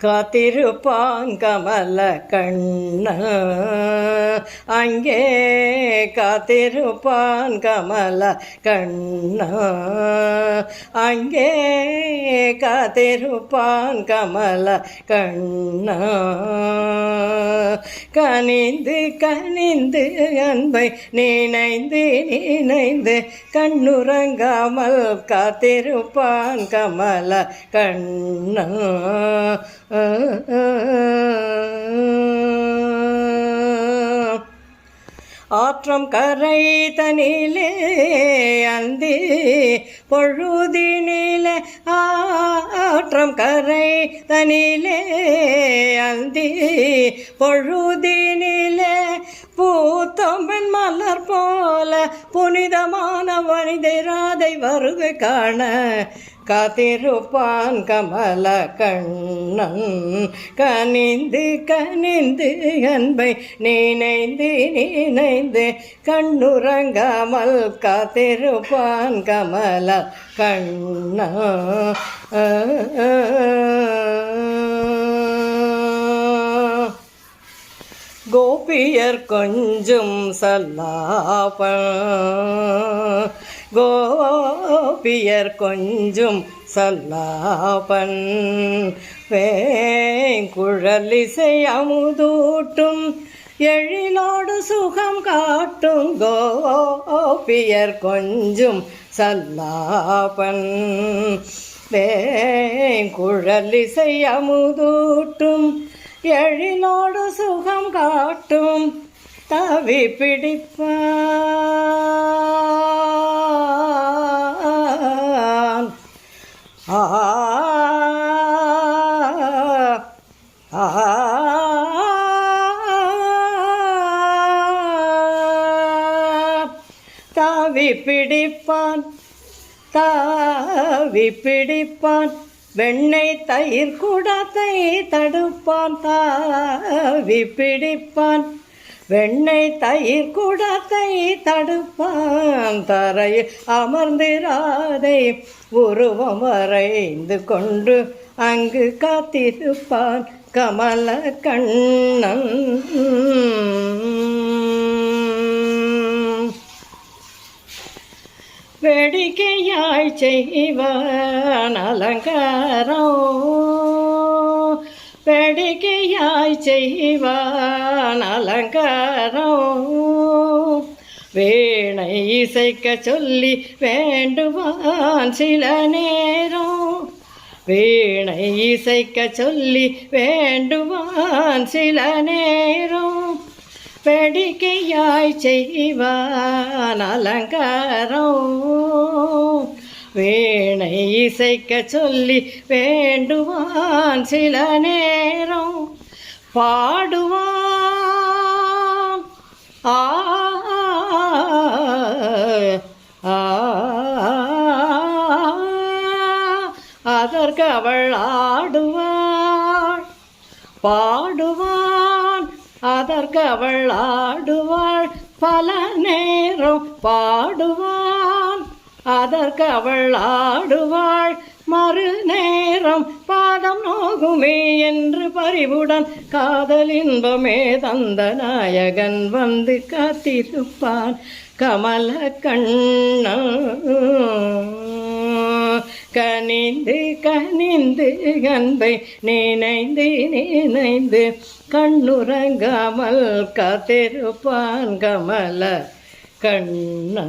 காத்திருப்பான் கமல கண்ண அங்கே காத்திருப்பான் கமல கண்ண அங்கே காத்திருப்பான் கமல கண்ண கனிந்து கனிந்து அன்பை நினைந்து நினைந்து கண்ணுறங்காமல் காத்திருப்பான் கமல கண்ண ஆற்றம் கரை தனிலே அந்தி பொழுதினிலே ஆற்றம் கரை தனிலே அந்தி பொழுதினிலே பூத்தம்பன் மலர் போல புனிதமான வனிதை ராதை வருகை காண காத்திருப்பான் கமல கண்ணன். கனிந்து கனிந்து அன்பை நினைந்து நினைந்து கண்ணுறங்காமல் காத்திருப்பான் கமல கண்ணன். கோபியர் கொஞ்சம் சல்லாப கோபியர் கொஞ்சும் சல்லாபன். வேங்குழலிசை அமுதூட்டும் எழிலோடு சுகம் காட்டும் கோபியர் கொஞ்சும் சல்லாபன். வேங்குழலிசை அமுதூட்டும் எழிலோடு சுகம் காட்டும் தவி பிடிப்பா தாவி பிடிப்பான் தாவி பிடிப்பான். வெண்ணெய் தயிர் குடத்தை தடுப்பான் தாவி பிடிப்பான். வெண்ணெய் தயிர் குடத்தை தடுப்பான் தரையில் அமர்ந்திராதை. உருவம் வரைந்து கொண்டு அங்கு காத்திருப்பான் கமல கண்ணன் வேடிக்கையாய் செய்வான் அலங்காரம். வேடிக்கையாய் செய்வான் அலங்காரம். வேணை இசைக்க சொல்லி வேண்டுவான் சில நேரம். வீணை இசைக்க சொல்லி வேண்டுவான் சில நேரம். வேடிக்கையாய் செய்வான் அலங்காரம் வீணை இசைக்க சொல்லி வேண்டுவான் சில நேரம் பாடுவான் ஆ அதற்கு அவள் ஆடுவாள் பாடுவான் பார்க்க அவள் ஆடுவாள் பல நேரம் பாடுவான். அதற்கு அவள் ஆடுவாள் மறு நேரம் பாதம் நோகுமே என்று பறிவுடன் காதலின்பமே தந்த நாயகன் வந்து காத்திருப்பான். கமல கண்ண கனிந்து கனிந்து அன்பை நினைந்து நினைந்து கண்ணுறங்காமல் காத்திருப்பான் கமல கண்ணா.